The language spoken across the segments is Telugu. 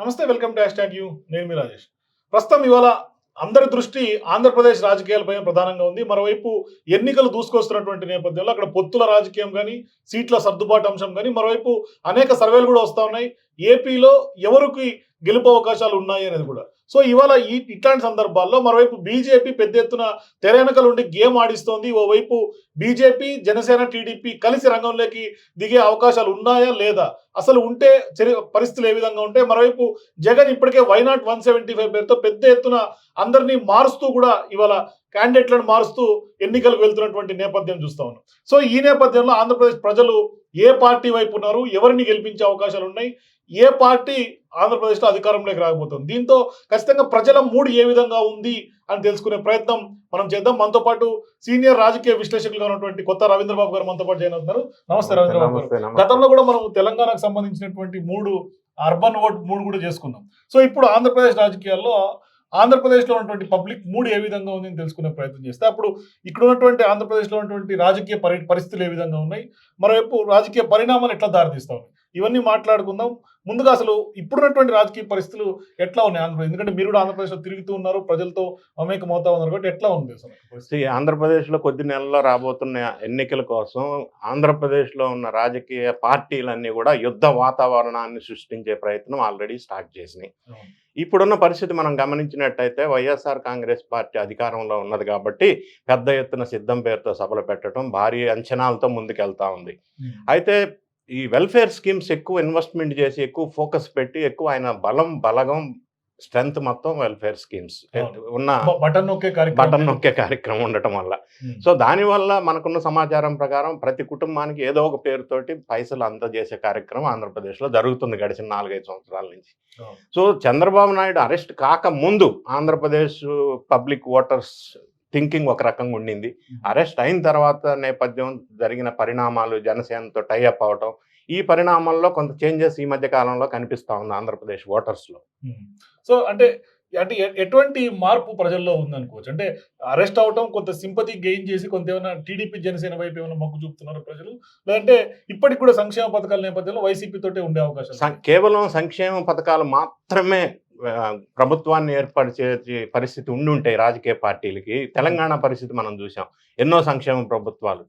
నమస్తే వెల్కమ్ టు హ్యాష్ యూ. నేను మీ రాజేష్. ప్రస్తుతం ఇవాళ అందరి దృష్టి ఆంధ్రప్రదేశ్ రాజకీయాలపై ప్రధానంగా ఉంది. మరోవైపు ఎన్నికలు దూసుకొస్తున్నటువంటి నేపథ్యంలో అక్కడ పొత్తుల రాజకీయం కానీ సీట్ల సర్దుబాటు అంశం కానీ మరోవైపు అనేక సర్వేలు కూడా వస్తూ ఉన్నాయి. ఏపీలో ఎవరికి గెలుపు అవకాశాలు ఉన్నాయి అనేది కూడా. సో ఇవాళ ఈ ఇట్లాంటి సందర్భాల్లో మరోవైపు బీజేపీ పెద్ద ఎత్తున తెర ఉండి గేమ్ ఆడిస్తోంది. ఓవైపు బీజేపీ జనసేన టీడీపీ కలిసి రంగంలోకి దిగే అవకాశాలు ఉన్నాయా లేదా? అసలు ఉంటే చర్య- పరిస్థితులు ఏ విధంగా ఉంటే మరోవైపు జగన్ ఇప్పటికే వైనాట్ వన్ సెవెంటీ ఫైవ్ పేరుతో పెద్ద ఎత్తున అందరినీ మారుస్తూ కూడా ఇవాళ క్యాండిడేట్లను మారుస్తూ ఎన్నికలకు వెళ్తున్నటువంటి నేపథ్యం చూస్తా ఉన్నాం. సో ఈ నేపథ్యంలో ఆంధ్రప్రదేశ్ ప్రజలు ఏ పార్టీ వైపు ఉన్నారు ఎవరిని గెలిపించే అవకాశాలు ఉన్నాయి ఏ పార్టీ ఆంధ్రప్రదేశ్లో అధికారంలోకి రాకపోతుంది. దీంతో ఖచ్చితంగా ప్రజల మూడు ఏ విధంగా ఉంది అని తెలుసుకునే ప్రయత్నం మనం చేద్దాం. మనతో పాటు సీనియర్ రాజకీయ విశ్లేషకులుగా ఉన్నటువంటి కొత్త రవీంద్రబాబు గారు మనతో పాటు జాయిన్ అవుతున్నారు. నమస్తే రవీంద్రబాబు గారు. గతంలో కూడా మనం తెలంగాణకు సంబంధించినటువంటి మూడు అర్బన్ ఓట్ మూడు కూడా చేసుకున్నాం. సో ఇప్పుడు ఆంధ్రప్రదేశ్ రాజకీయాల్లో ఆంధ్రప్రదేశ్లో ఉన్నటువంటి పబ్లిక్ మూడు ఏ విధంగా ఉందని తెలుసుకునే ప్రయత్నం చేస్తే అప్పుడు ఇక్కడ ఉన్నటువంటి ఆంధ్రప్రదేశ్లో ఉన్నటువంటి రాజకీయ పరి పరిస్థితులు ఏ విధంగా ఉన్నాయి? మరోవైపు రాజకీయ పరిణామాలు ఎట్లా దారితీస్తా ఉన్నాయి? ఇవన్నీ మాట్లాడుకుందాం. ముందుగా అసలు ఇప్పుడున్నటువంటి రాజకీయ పరిస్థితులు ఎట్లా ఉన్నాయి ఆంధ్రప్రదేశ్? ఎందుకంటే మీరు కూడా ఆంధ్రప్రదేశ్లో తిరుగుతూ ఉన్నారు ప్రజలతో మమేకం అవుతా ఉన్నారు కాబట్టి ఎట్లా ఉంది అసలు ఆంధ్రప్రదేశ్లో కొద్ది నెలల్లో రాబోతున్న ఎన్నికల కోసం ఆంధ్రప్రదేశ్లో ఉన్న రాజకీయ పార్టీలన్నీ కూడా యుద్ధ వాతావరణాన్ని సృష్టించే ప్రయత్నం ఆల్రెడీ స్టార్ట్ చేసినాయి. ఇప్పుడున్న పరిస్థితి మనం గమనించినట్టయితే వైఎస్ఆర్ కాంగ్రెస్ పార్టీ అధికారంలో ఉన్నది కాబట్టి పెద్ద ఎత్తున సిద్ధం పేరుతో సభలు పెట్టడం భారీ అంచనాలతో ముందుకెళ్తా ఉంది. అయితే ఈ వెల్ఫేర్ స్కీమ్స్ ఎక్కువ ఇన్వెస్ట్మెంట్ చేసి ఎక్కువ ఫోకస్ పెట్టి ఎక్కువ ఆయన బలం బలగం స్ట్రెంగ్త్ మొత్తం వెల్ఫేర్ స్కీమ్స్. ఉన్న బటన్ నొక్కే కార్యక్రమం బటన్ నొక్కే కార్యక్రమం ఉండటం వల్ల. సో దానివల్ల మనకున్న సమాచారం ప్రకారం ప్రతి కుటుంబానికి ఏదో ఒక పేరుతోటి పైసలు అందజేసే కార్యక్రమం ఆంధ్రప్రదేశ్లో జరుగుతుంది గడిచిన నాలుగైదు సంవత్సరాల నుంచి. సో చంద్రబాబు నాయుడు అరెస్ట్ కాక ముందు ఆంధ్రప్రదేశ్ పబ్లిక్ ఓటర్స్ థింకింగ్ ఒక రకంగా ఉండింది. అరెస్ట్ అయిన తర్వాత నేపథ్యం జరిగిన పరిణామాలు జనసేనతో టైఅప్ అవటం ఈ పరిణామాల్లో కొంత చేంజెస్ ఈ మధ్య కాలంలో కనిపిస్తా ఉంది ఆంధ్రప్రదేశ్ ఓటర్స్లో. సో అంటే అంటే ఎటువంటి మార్పు ప్రజల్లో ఉందనుకోవచ్చు? అంటే అరెస్ట్ అవటం కొంత సింపతి గెయిన్ చేసి కొంత ఏమైనా టీడీపీ జనసేన వైపు ఏమైనా మొగ్గు చూపుతున్నారు ప్రజలు? లేదంటే ఇప్పటికి కూడా సంక్షేమ పథకాల నేపథ్యంలో వైసీపీ తోటే ఉండే అవకాశం కేవలం సంక్షేమ పథకాలు మాత్రమే ప్రభుత్వాన్ని ఏర్పరిచే పరిస్థితి ఉండి ఉంటాయి రాజకీయ పార్టీలకి తెలంగాణ పరిస్థితి మనం చూసాం ఎన్నో సంక్షేమ ప్రభుత్వాలు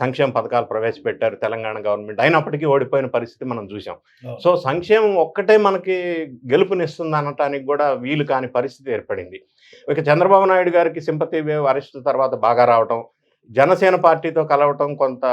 సంక్షేమ పథకాలు ప్రవేశపెట్టారు తెలంగాణ గవర్నమెంట్. అయినప్పటికీ ఓడిపోయిన పరిస్థితి మనం చూసాం సో సంక్షేమం ఒక్కటే మనకి గెలుపునిస్తుంది అనటానికి కూడా వీలు కాని పరిస్థితి ఏర్పడింది. ఇక చంద్రబాబు నాయుడు గారికి సింపతి వేవ్ అరెస్ట్ తర్వాత బాగా రావటం జనసేన పార్టీతో కలవటం కొంత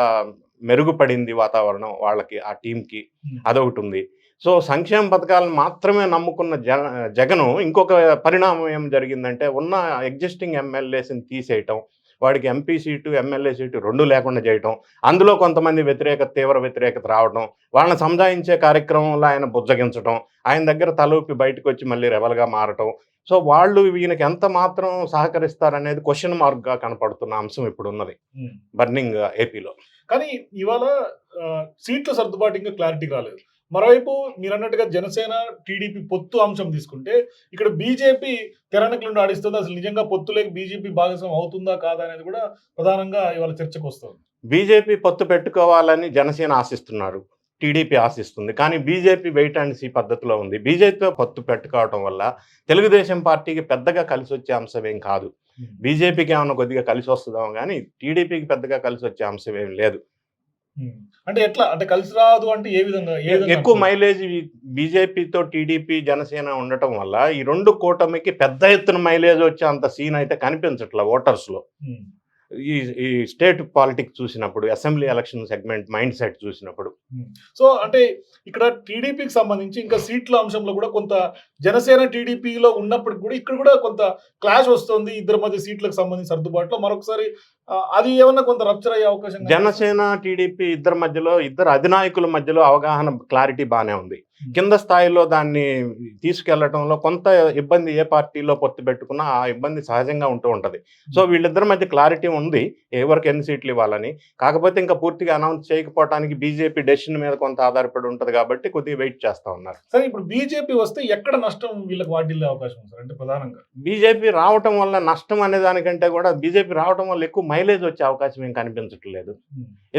మెరుగుపడింది వాతావరణం వాళ్ళకి ఆ టీంకి. అదొకటి ఉంది. సో సంక్షేమ పథకాలను మాత్రమే నమ్ముకున్న జన జగను ఇంకొక పరిణామం ఏం జరిగిందంటే ఉన్న ఎగ్జిస్టింగ్ ఎమ్మెల్యేస్ని తీసేయటం వాడికి ఎంపీ సీటు ఎమ్మెల్యే సీటు రెండు లేకుండా చేయటం అందులో కొంతమంది వ్యతిరేకత తీవ్ర వ్యతిరేకత రావడం వాళ్ళని సంజాయించే కార్యక్రమంలో ఆయన బుజ్జగించడం ఆయన దగ్గర తలూపి బయటకు వచ్చి మళ్ళీ రెబల్గా మారటం. సో వాళ్ళు ఈయనకి ఎంత మాత్రం సహకరిస్తారనేది క్వశ్చన్ మార్క్గా కనపడుతున్న అంశం ఇప్పుడు ఉన్నది. బర్నింగ్ ఏపీలో కానీ ఇవాళ సీట్ల సర్దుబాటు ఇంకా క్లారిటీ రాలేదు. మరోవైపు మీరు అన్నట్టుగా జనసేన టీడీపీ పొత్తు అంశం తీసుకుంటే ఇక్కడ బీజేపీ తెరనకుల నుండి ఆడిస్తుంది. అసలు నిజంగా పొత్తులేక బీజేపీ భాగస్వామ్యం అవుతుందా కాదా అనేది కూడా ప్రధానంగా ఇవాళ చర్చకు వస్తుంది. బీజేపీ పొత్తు పెట్టుకోవాలని జనసేన ఆశిస్తున్నారు. టీడీపీ ఆశిస్తుంది. కానీ బీజేపీ వెయిట్ అండ్ సీ పద్ధతిలో ఉంది. బీజేపీతో పొత్తు పెట్టుకోవటం వల్ల తెలుగుదేశం పార్టీకి పెద్దగా కలిసి వచ్చే అంశం ఏం కాదు. బీజేపీకి ఏమైనా కొద్దిగా కలిసి వస్తుందాం కానీ టీడీపీకి పెద్దగా కలిసి వచ్చే అంశం ఏం లేదు. అంటే ఎట్లా? అంటే కలిసి రాదు అంటే ఏ విధంగా? ఎక్కువ? మైలేజ్ బీజేపీతో టీడీపీ జనసేన ఉండటం వల్ల ఈ రెండు కూటమికి పెద్ద ఎత్తున మైలేజ్ వచ్చే అంత సీన్ అయితే కనిపించట్ల ఓటర్స్లో. ఉమ్. ఈ ఈ స్టేట్ పాలిటిక్స్ చూసినప్పుడు assembly election segment mind set చూసినప్పుడు. సో అంటే ఇక్కడ టీడీపీకి సంబంధించి ఇంకా సీట్ల అంశంలో కూడా కొంత జనసేన టీడీపీలో ఉన్నప్పటికి కూడా ఇక్కడ కూడా కొంత క్లాష్ వస్తుంది. ఇద్దరి మధ్య సీట్లకు సంబంధించి సర్దుబాటులో. మరొకసారి అది ఏమన్నా కొంత రప్చర్ అయ్యే అవకాశం? జనసేన టీడీపీ ఇద్దరి మధ్యలో ఇద్దరు అధినాయకుల మధ్యలో అవగాహన క్లారిటీ బాగానే ఉంది. కింద స్థాయిలో దాన్ని తీసుకెళ్ళడంలో కొంత ఇబ్బంది ఏ పార్టీలో పొత్తు పెట్టుకున్నా ఆ ఇబ్బంది సహజంగా ఉంటూ ఉంటది. సో వీళ్ళిద్దరి మధ్య క్లారిటీ ఉంది. ఎవరికి ఎన్ని సీట్లు ఇవ్వాలని. కాకపోతే ఇంకా పూర్తిగా అనౌన్స్ చేయకపోవడానికి బీజేపీ డెసిషన్ మీద కొంత ఆధారపడి ఉంటది కాబట్టి కొద్దిగా వెయిట్ చేస్తా ఉన్నారు. సరే ఇప్పుడు బీజేపీ వస్తే ఎక్కడ నష్టం వీళ్ళకి వాటిల్లే అవకాశం ఉంది సార్? అంటే ప్రధానంగా. బీజేపీ రావటం వల్ల నష్టం అనే దానికంటే కూడా బీజేపీ రావటం వల్ల ఎక్కువ మైలేజ్ వచ్చే అవకాశం ఏం కనిపించట్లేదు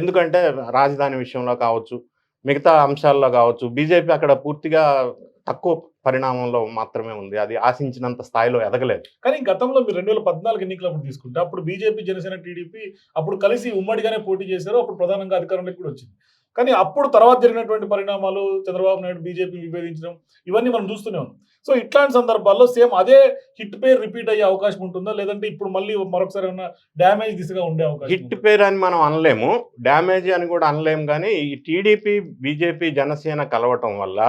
ఎందుకంటే రాజధాని విషయంలో కావచ్చు మిగతా అంశాల్లో కావచ్చు బీజేపీ అక్కడ పూర్తిగా తక్కువ పరిణామంలో మాత్రమే ఉంది. అది ఆశించినంత స్థాయిలో ఎదగలేదు. కానీ గతంలో మీరు రెండు వేల పద్నాలుగు ఎన్నికలప్పుడు తీసుకుంటే అప్పుడు బీజేపీ జనసేన టీడీపీ అప్పుడు కలిసి ఉమ్మడిగానే పోటీ చేశారు. అప్పుడు ప్రధానంగా అధికారంలోకి కూడా వచ్చింది. కానీ అప్పుడు తర్వాత జరిగినటువంటి పరిణామాలు చంద్రబాబు నాయుడు బీజేపీ విభేదించడం ఇవన్నీ మనం చూస్తూనే ఉన్నాం. సో ఇట్లాంటి సందర్భాల్లో సేమ్ అదే హిట్ పేరు రిపీట్ అయ్యే అవకాశం ఉంటుందా? లేదంటే ఇప్పుడు మళ్ళీ మరొకసారి ఏమన్నా డ్యామేజ్ దిశగా ఉండే అవకాశం హిట్? పేరు అని మనం అనలేము. డ్యామేజ్ అని కూడా అనలేము కానీ ఈ టీడీపీ బీజేపీ జనసేన కలవటం వల్ల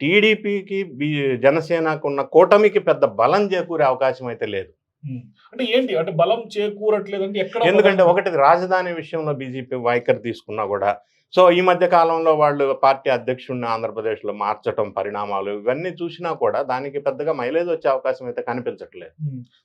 టీడీపీకి బీ జనసేనకు ఉన్న కూటమికి పెద్ద బలం చేకూరే అవకాశం అయితే లేదు. అంటే ఏంటి? అంటే బలం చేకూరట్లేదంటే ఎక్కడ ఎందుకంటే ఒకటి రాజధాని విషయంలో బీజేపీ వైఖరి తీసుకున్నా కూడా సో ఈ మధ్య కాలంలో వాళ్ళు పార్టీ అధ్యక్షుడిని ఆంధ్రప్రదేశ్లో మార్చటం పరిణామాలు ఇవన్నీ చూసినా కూడా దానికి పెద్దగా మైలేజ్ వచ్చే అవకాశం అయితే కనిపించట్లేదు.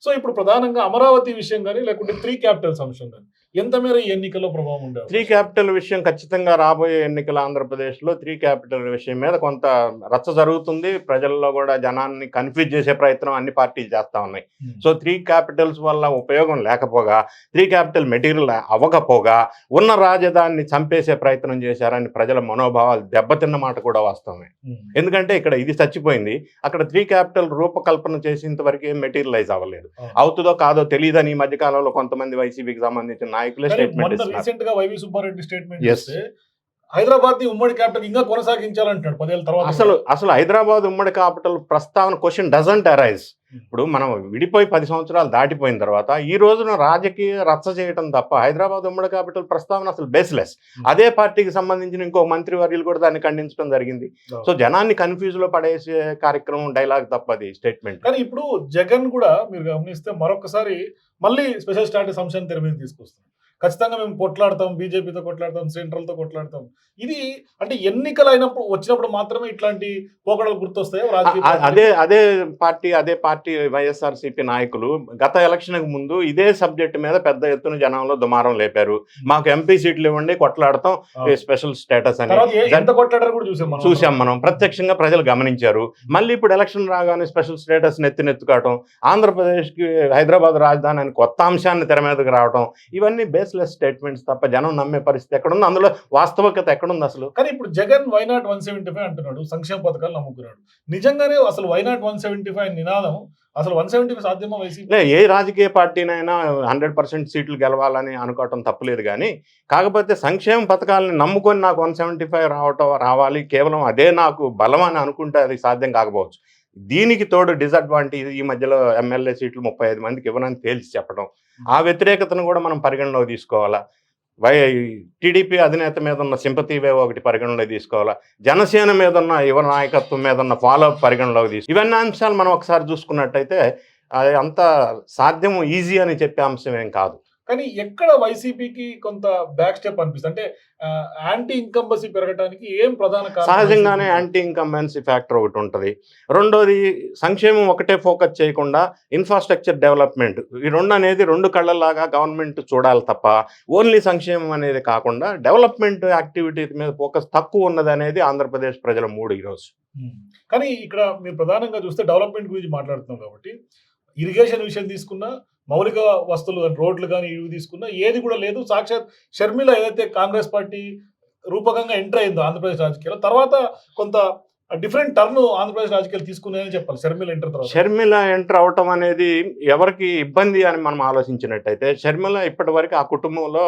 సో ఇప్పుడు ప్రధానంగా అమరావతి విషయం కానీ లేకుంటే త్రీ క్యాపిటల్స్ అంశం కానీ ఎంత మేర ఈ ఎన్నికల్లో ప్రభావం త్రీ క్యాపిటల్ విషయం ఖచ్చితంగా రాబోయే ఎన్నికల ఆంధ్రప్రదేశ్లో త్రీ క్యాపిటల్ విషయం మీద కొంత రచ్చ జరుగుతుంది ప్రజల్లో కూడా జనాన్ని కన్ఫ్యూజ్ చేసే ప్రయత్నం అన్ని పార్టీలు చేస్తా ఉన్నాయి ఉమ్. సో త్రీ క్యాపిటల్స్ వల్ల ఉపయోగం లేకపోగా త్రీ క్యాపిటల్ మెటీరియల్ అవ్వకపోగా ఉన్న రాజధానిని చంపేసే ప్రయత్నం చేశారని ప్రజల మనోభావాలు దెబ్బతిన్న మాట కూడా వాస్తవమే ఉమ్. ఎందుకంటే ఇక్కడ ఇది చచ్చిపోయింది అక్కడ త్రీ క్యాపిటల్ రూపకల్పన చేసేంత వరకు మెటీరియలైజ్ అవ్వలేదు. అవుతుందో కాదో తెలియదని ఈ మధ్య కాలంలో కొంతమంది వైసీపీకి సంబంధించిన నాయకులే స్టేట్మెంట్ రీసెంట్గా వైవి సుబ్బారెడ్డి స్టేట్మెంట్. చేస్తే హైదరాబాద్ ఉమ్మడి క్యాపిటల్ ఇంకా కొనసాగించాలంటున్నాడు పదేళ్ళ తర్వాత. అసలు అసలు హైదరాబాద్ ఉమ్మడి క్యాపిటల్ ప్రస్తావన క్వశ్చన్ డజంట్ అరైజ్ ఇప్పుడు మనం విడిపోయి పది సంవత్సరాలు దాటిపోయిన తర్వాత ఈ రోజున రాజకీయ రచ్చ చేయడం తప్ప హైదరాబాద్ ఉమ్మడి క్యాపిటల్ ప్రస్తావన అసలు బేస్లెస్ అదే పార్టీకి సంబంధించిన ఇంకో మంత్రి వర్యులు కూడా దాన్ని ఖండించడం జరిగింది. సో జనాన్ని కన్ఫ్యూజ్లో పడేసే కార్యక్రమం డైలాగ్ తప్పది స్టేట్మెంట్ కానీ ఇప్పుడు జగన్ కూడా మీరు గమనిస్తే మరొకసారి మళ్ళీ స్పెషల్ స్టాటస్ అంశాన్ని తెర మీద ఖచ్చితంగా మేము కొట్లాడతాం బీజేపీతో కొట్లాడతాం సెంట్రల్తో కొట్లాడతాం. ఇది అంటే ఎన్నికలు అయినప్పుడు వచ్చినప్పుడు మాత్రమే ఇట్లాంటి పోకడలు గుర్తొస్తాయో? అదే అదే పార్టీ అదే పార్టీ వైఎస్ఆర్సీపీ నాయకులు గత ఎలక్షన్ ముందు ఇదే సబ్జెక్ట్ మీద పెద్ద ఎత్తున జనంలో దుమారం లేపారు. మాకు ఎంపీ సీట్లు ఇవ్వండి కొట్లాడతాం స్పెషల్ స్టేటస్ అని. చూసాం మనం. ప్రత్యక్షంగా ప్రజలు గమనించారు. మళ్ళీ ఇప్పుడు ఎలక్షన్ రాగానే స్పెషల్ స్టేటస్ నెత్తినెత్తుకోవటం ఆంధ్రప్రదేశ్కి హైదరాబాద్ రాజధాని అని కొత్త అంశాన్ని తెర మీదకి రావటం ఇవన్నీ బేస్లెస్ స్టేట్మెంట్స్ తప్ప జనం నమ్మే పరిస్థితి ఎక్కడుంది అందులో వాస్తవికత ఎక్కడుంది అసలు? కానీ ఇప్పుడు Jagan why not one seventy five అంటున్నాడు సంక్షేమ పథకాలు నమ్ముకున్నాడు. నిజంగానే అసలు వైనాట్ వన్ సెవెంటీ ఫైవ్ నినాదం అసలు వన్ సెవెంటీ ఫైవ్ సాధ్యమా వైసీపీ? లే ఏ రాజకీయ పార్టీనైనా హండ్రెడ్ పర్సెంట్ సీట్లు గెలవాలని అనుకోవటం తప్పులేదు కానీ కాకపోతే సంక్షేమ పథకాలని నమ్ముకొని నాకు వన్ సెవెంటీ ఫైవ్ రావటం రావాలి కేవలం అదే నాకు బలం అని అనుకుంటే అది సాధ్యం కాకపోవచ్చు. దీనికి తోడు డిసడ్వాంటేజ్ ఈ మధ్యలో ఎమ్మెల్యే సీట్లు ముప్పై ఐదు మందికి ఇవ్వనని తేల్చి చెప్పడం. ఆ వ్యతిరేకతను కూడా మనం పరిగణలోకి తీసుకోవాలా? వై టీడీపీ అధినేత మీద ఉన్న సింపతి వేవ్ ఒకటి పరిగణలోకి తీసుకోవాలా? జనసేన మీద ఉన్న యువ నాయకత్వం మీద ఉన్న ఫాలో అప్ పరిగణలోకి తీసు ఇవన్నీ అంశాలు మనం ఒకసారి చూసుకున్నట్టయితే అది అంత సాధ్యం ఈజీ అని చెప్పే అంశం ఏం కాదు. కానీ ఎక్కడ వైసీపీకి కొంత బ్యాక్ స్టెప్ అనిపిస్తుంది అంటే యాంటీ ఇన్కంబసీ పెరగడానికి ఏం ప్రధాన సహజంగానే? యాంటీ ఇన్కంబెన్సీ ఫ్యాక్టర్ ఒకటి ఉంటుంది రెండోది సంక్షేమం ఒకటే ఫోకస్ చేయకుండా ఇన్ఫ్రాస్ట్రక్చర్ డెవలప్మెంట్ ఈ రెండు అనేది రెండు కళ్ళలాగా గవర్నమెంట్ చూడాలి తప్ప ఓన్లీ సంక్షేమం అనేది కాకుండా డెవలప్మెంట్ యాక్టివిటీ మీద ఫోకస్ తక్కువ ఉన్నది అనేది ఆంధ్రప్రదేశ్ ప్రజల మూడు ఈరోజు. కానీ ఇక్కడ మీరు ప్రధానంగా చూస్తే డెవలప్మెంట్ గురించి మాట్లాడుతున్నాం కాబట్టి ఇరిగేషన్ విషయం తీసుకున్నా మౌలిక వస్తువులు కానీ రోడ్లు కానీ ఇవి తీసుకున్నా ఏది కూడా లేదు. సాక్షాత్ షర్మిల ఏదైతే కాంగ్రెస్ పార్టీ రూపకంగా ఎంటర్ అయిందో ఆంధ్రప్రదేశ్ రాజకీయాల్లో తర్వాత కొంత డిఫరెంట్ టర్న్ ఆంధ్రప్రదేశ్ రాజకీయాలు తీసుకున్నాయని చెప్పాలి. షర్మిల ఎంటర్ తర్వాత. షర్మిల ఎంటర్ అవటం అనేది ఎవరికి ఇబ్బంది అని మనం ఆలోచించినట్టయితే షర్మిల ఇప్పటి వరకు ఆ కుటుంబంలో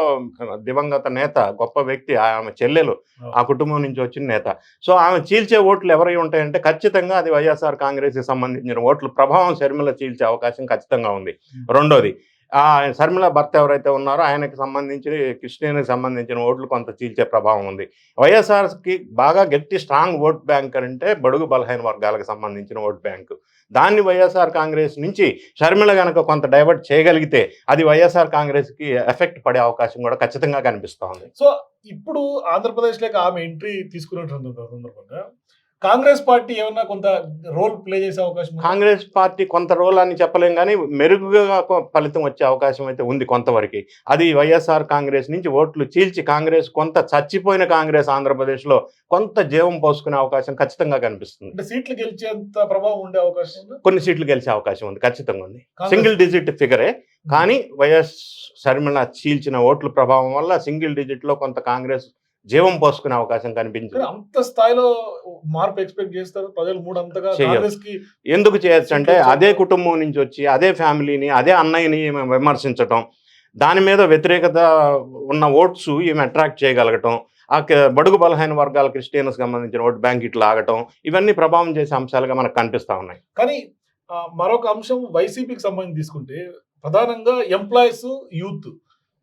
దివంగత నేత గొప్ప వ్యక్తి ఆమె చెల్లెలు ఆ కుటుంబం నుంచి వచ్చిన నేత. సో ఆమె చీల్చే ఓట్లు ఎవరై ఉంటాయంటే ఖచ్చితంగా అది వైఎస్ఆర్ కాంగ్రెస్కి సంబంధించిన ఓట్ల ప్రభావం షర్మిల చీల్చే అవకాశం ఖచ్చితంగా ఉంది. రెండోది ఆయన శర్మిల భర్త ఎవరైతే ఉన్నారో ఆయనకు సంబంధించి క్రిస్టియన్కి సంబంధించిన ఓట్లు కొంత చీల్చే ప్రభావం ఉంది. వైఎస్ఆర్కి బాగా గట్టి స్ట్రాంగ్ ఓట్ బ్యాంక్ అంటే బడుగు బలహీన వర్గాలకు సంబంధించిన ఓట్ బ్యాంకు. దాన్ని వైఎస్ఆర్ కాంగ్రెస్ నుంచి షర్మిల గనక కొంత డైవర్ట్ చేయగలిగితే అది వైఎస్ఆర్ కాంగ్రెస్కి ఎఫెక్ట్ పడే అవకాశం కూడా ఖచ్చితంగా కనిపిస్తోంది. సో ఇప్పుడు ఆంధ్రప్రదేశ్లోకి ఆమె ఎంట్రీ తీసుకున్నటువంటి సందర్భంగా కాంగ్రెస్ పార్టీ ఏమన్నా కొంత రోల్ ప్లే చేసే అవకాశం? కాంగ్రెస్ పార్టీ కొంత రోల్ అని చెప్పలేం కానీ మెరుగుగా ఫలితం వచ్చే అవకాశం అయితే ఉంది కొంతవరకు. అది వైఎస్ఆర్ కాంగ్రెస్ నుంచి ఓట్లు చీల్చి కాంగ్రెస్ కొంత చచ్చిపోయిన కాంగ్రెస్ ఆంధ్రప్రదేశ్లో కొంత జీవం పోసుకునే అవకాశం ఖచ్చితంగా కనిపిస్తుంది. అంటే సీట్లు గెలిచేంత ప్రభావం ఉండే అవకాశం కొన్ని సీట్లు గెలిచే అవకాశం ఉంది ఖచ్చితంగా ఉంది. సింగిల్ డిజిట్ ఫిగరే కానీ వైఎస్ షర్మిల చీల్చిన ఓట్ల ప్రభావం వల్ల సింగిల్ డిజిట్లో కొంత కాంగ్రెస్ జీవం పోసుకునే అవకాశం కానీ కనిపించింది అంత స్థాయిలో మార్పు ఎక్స్పెక్ట్ చేస్తారు ప్రజలు మూడు అంతగా ఎందుకు చేయొచ్చు అంటే అదే. కుటుంబం నుంచి వచ్చి అదే ఫ్యామిలీని అదే అన్నయ్యని విమర్శించటం దాని మీద వ్యతిరేకత ఉన్న ఓట్స్ ఈమె అట్రాక్ట్ చేయగలగటం ఆ బడుగు బలహీన వర్గాల క్రిస్టియన్స్ సంబంధించిన ఓట్ బ్యాంక్ ఇట్లా ఆగటం ఇవన్నీ ప్రభావం చేసే అంశాలుగా మనకు కనిపిస్తా ఉన్నాయి. కానీ మరొక అంశం వైసీపీకి సంబంధించి తీసుకుంటే ప్రధానంగా ఎంప్లాయీస్ యూత్.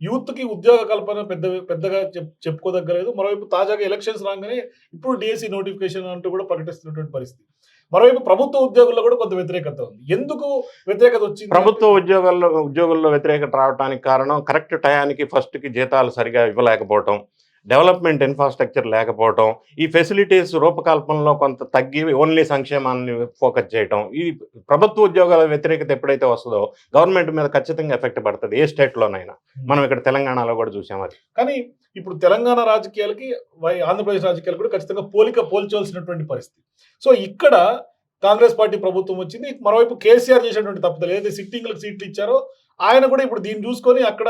యూత్కి ఉద్యోగ కల్పన పెద్ద పెద్దగా చెప్ చెప్పుకోదగ్గలేదు. మరోవైపు తాజాగా ఎలక్షన్స్ రాగానే ఇప్పుడు డిఎస్సి నోటిఫికేషన్ అంటూ కూడా ప్రకటిస్తున్నటువంటి పరిస్థితి. మరోవైపు ప్రభుత్వ ఉద్యోగుల్లో కూడా కొంత వ్యతిరేకత ఉంది. ఎందుకు వ్యతిరేకత వచ్చింది? ప్రభుత్వ ఉద్యోగాల్లో ఉద్యోగుల్లో వ్యతిరేకత రావడానికి కారణం కరెక్ట్ టయానికి ఫస్ట్కి జీతాలు సరిగా ఇవ్వలేకపోవటం. డెవలప్మెంట్ ఇన్ఫ్రాస్ట్రక్చర్ లేకపోవటం ఈ ఫెసిలిటీస్ రూపకల్పనలో కొంత తగ్గి ఓన్లీ సంక్షేమాన్ని ఫోకస్ చేయటం ఈ ప్రభుత్వ ఉద్యోగాల వ్యతిరేకత ఎప్పుడైతే వస్తుందో గవర్నమెంట్ మీద ఖచ్చితంగా ఎఫెక్ట్ పడుతుంది ఏ స్టేట్లోనైనా. మనం ఇక్కడ తెలంగాణలో కూడా చూసాం అది. కానీ ఇప్పుడు తెలంగాణ రాజకీయాలకి వై- ఆంధ్రప్రదేశ్ రాజకీయాలు కూడా ఖచ్చితంగా పోలిక పోల్చవలసినటువంటి పరిస్థితి. సో ఇక్కడ కాంగ్రెస్ పార్టీ ప్రభుత్వం వచ్చింది మరోవైపు కేసీఆర్ చేసినటువంటి తప్పుదలు ఏదైతే సిట్టింగ్లకు సీట్లు ఇచ్చారో ఆయన కూడా ఇప్పుడు దీన్ని చూసుకొని అక్కడ